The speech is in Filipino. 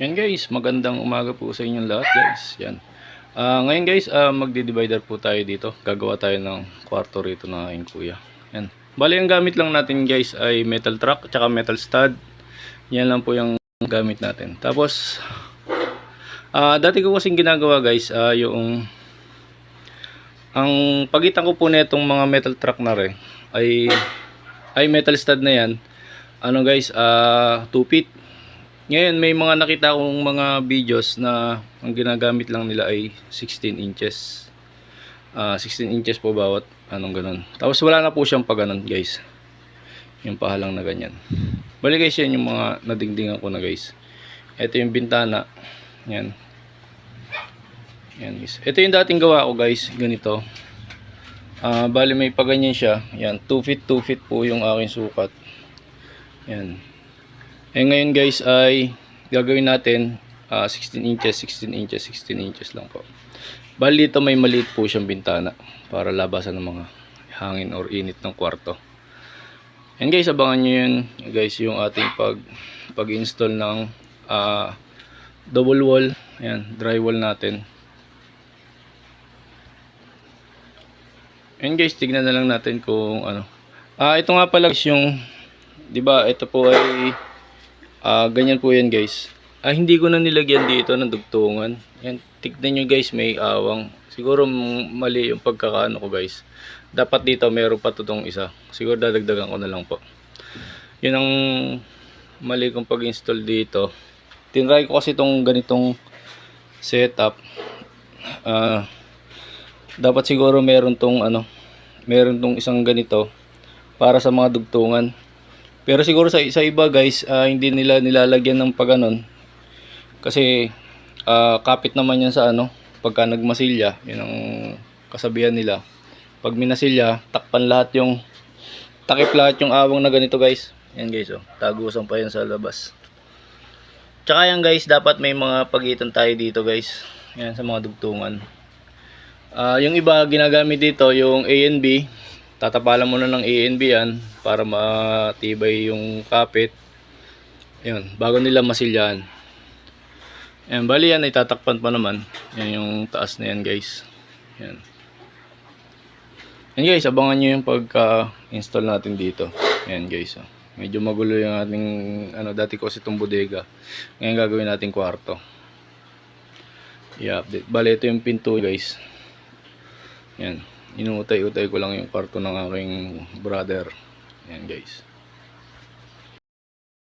Yan guys, magandang umaga po sa inyong lahat guys. Yan. Ah, ngayon guys, ah, magdi-divider po tayo dito. Gagawa tayo ng kwarto rito ng aking kuya. Yan. Bali, ang gamit lang natin guys ay metal truck at metal stud. Yan lang po yung gamit natin. Tapos, ah, dati ko kasing ginagawa guys, ah, yung ang pagitan ko po nitong mga metal truck na rin ay ay metal stud na yan. Ano guys, ah 2 feet. Ngayon may mga nakita akong mga videos na ang ginagamit lang nila ay 16 inches. Ah 16 inches po bawat anong ganun. Tapos wala na po siyang pa guys. Yung pahalang na ganyan. Bali guys yan yung mga nadingdingan ko na guys. Ito yung bintana. Yan. Yan guys. Ito yung dating gawa ko guys. Ganito. Ah bali may paganyan siya. Yan. 2 feet 2 feet po yung aking sukat. Yan. Eh ngayon guys ay gagawin natin ah, 16 inches, 16 inches, 16 inches lang po. Bali dito may maliit po siyang bintana para labasan ng mga hangin or init ng kwarto. And guys, abangan nyo yun guys yung ating pag pag-install ng ah, double wall, ayan, drywall natin. And guys, tignan na lang natin kung ano. Ah, ito nga pala guys yung 'di ba? Ito po ay ah, ganyan po 'yan, guys. Ah, hindi ko na nilagyan dito ng dugtungan. Yan, tignan nyo guys, may awang. Siguro mali yung pagkakaano ko, guys. Dapat dito meron pa tutong isa. Siguro dadagdagan ko na lang po. Yun ang mali kong pag-install dito. Tinry ko kasi itong ganitong setup. Ah, dapat siguro meron tong ano, meron tong isang ganito para sa mga dugtungan. Pero siguro sa sa iba guys, ah, hindi nila nilalagyan ng paganon. Kasi ah, kapit naman yan sa ano, pagka nagmasilya, yun ang kasabihan nila. Pag minasilya, takpan lahat yung takip lahat yung awang na ganito guys. Yan guys oh, tagusan pa yan sa labas. Tsaka yan guys, dapat may mga pagitan tayo dito guys. Yan sa mga dugtungan. Ah, yung iba ginagamit dito yung A and B. Tatapalan mo na ng A and B yan para matibay yung kapit. Ayun, bago nila masilyahan. Ayan, bali yan ay tatakpan pa naman. Yan yung taas na yan guys. Yan. Yan guys, abangan nyo yung pagka-install natin dito. Yan guys. Oh. Medyo magulo yung ating, ano, dati ko kasi itong bodega. Ngayon gagawin natin kwarto. I-update. Bali, ito yung pinto guys. Yan. Inutay-utay ko lang yung kwarto ng aking brother. Yan guys.